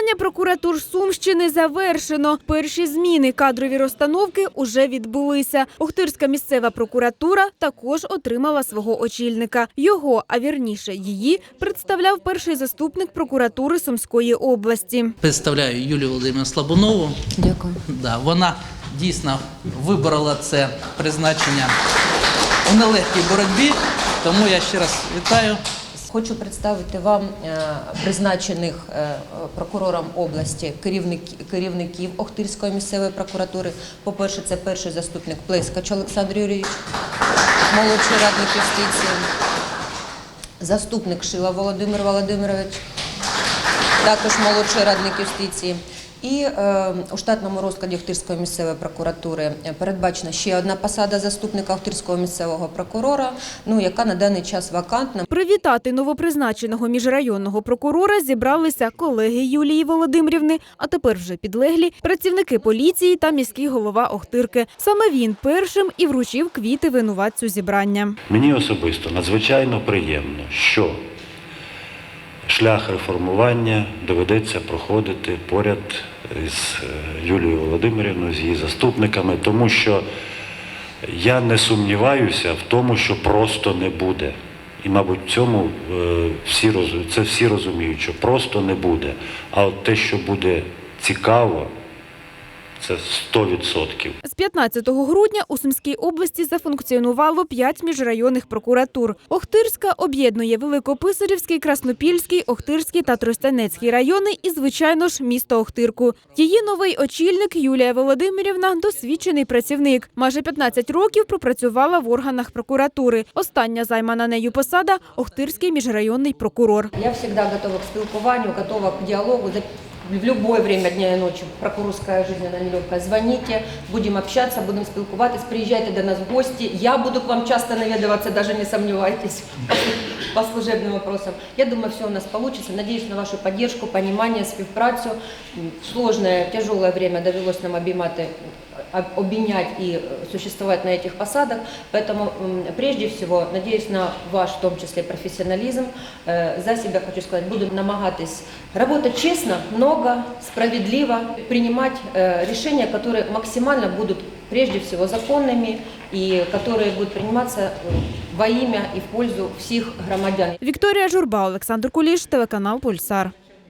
Перейменування прокуратур Сумщини завершено. Перші зміни кадрові розстановки уже відбулися. Охтирська місцева прокуратура також отримала свого очільника. Його, а вірніше її, представляв перший заступник прокуратури Сумської області. Представляю Юлію Володимирівну Слабунову. Дякую. Да, вона дійсно виборола це призначення у нелегкій боротьбі, тому я ще раз вітаю. Хочу представити вам е, призначених е, прокурором області керівників Охтирської місцевої прокуратури. По-перше, це перший заступник Плескач Олександр Юрійович, молодший радник юстиції, заступник Шила Володимир Володимирович, також молодший радник юстиції. І е, у штатному розкладі Охтирської місцевої прокуратури е, передбачена ще одна посада заступника Охтирського місцевого прокурора, ну яка на даний час вакантна. Привітати новопризначеного міжрайонного прокурора зібралися колеги Юлії Володимирівни, а тепер вже підлеглі працівники поліції та міський голова Охтирки. Саме він першим і вручив квіти винуватцю зібрання. Мені особисто надзвичайно приємно, що шлях реформування доведеться проходити поряд з е, Юлією Володимирівною, з її заступниками, тому що я не сумніваюся в тому, що просто не буде. І, мабуть, в цьому е, всі це всі розуміють, що просто не буде. А от те, що буде цікаво, це 100%. З 15 грудня у Сумській області зафункціонувало п'ять міжрайонних прокуратур. Охтирська об'єднує Великописарівський, Краснопільський, Охтирський та Тростянецький райони і, звичайно ж, місто Охтирку. Її новий очільник Юлія Володимирівна – досвідчений працівник. Майже 15 років пропрацювала в органах прокуратури. Остання займана нею посада – Охтирський міжрайонний прокурор. Я всегда готова к спілкуванню, готова к діалогу. В любое время дня и ночи прокурорская жизнь, она нелегкая. Звоните, будем общаться, будем спілкуватись, приезжайте до нас в гости. Я буду к вам часто наведываться, даже не сомневайтесь, по служебным вопросам. Я думаю, все у нас получится. Надеюсь на вашу поддержку, понимание, співпрацю. Сложное, тяжелое время довелось нам обіймати об- обменять и э, существовать на этих посадах. Поэтому прежде всего надеюсь на ваш, в том числе, профессионализм. Э, За себя хочу сказать, буду намагатись работать честно, много, справедливо, принимать э, решения, которые максимально будут прежде всего законными и которые будут приниматься э, во имя и в пользу всех громадян. Вікторія Журба, Олександр Куліш, телеканал «Пульсар».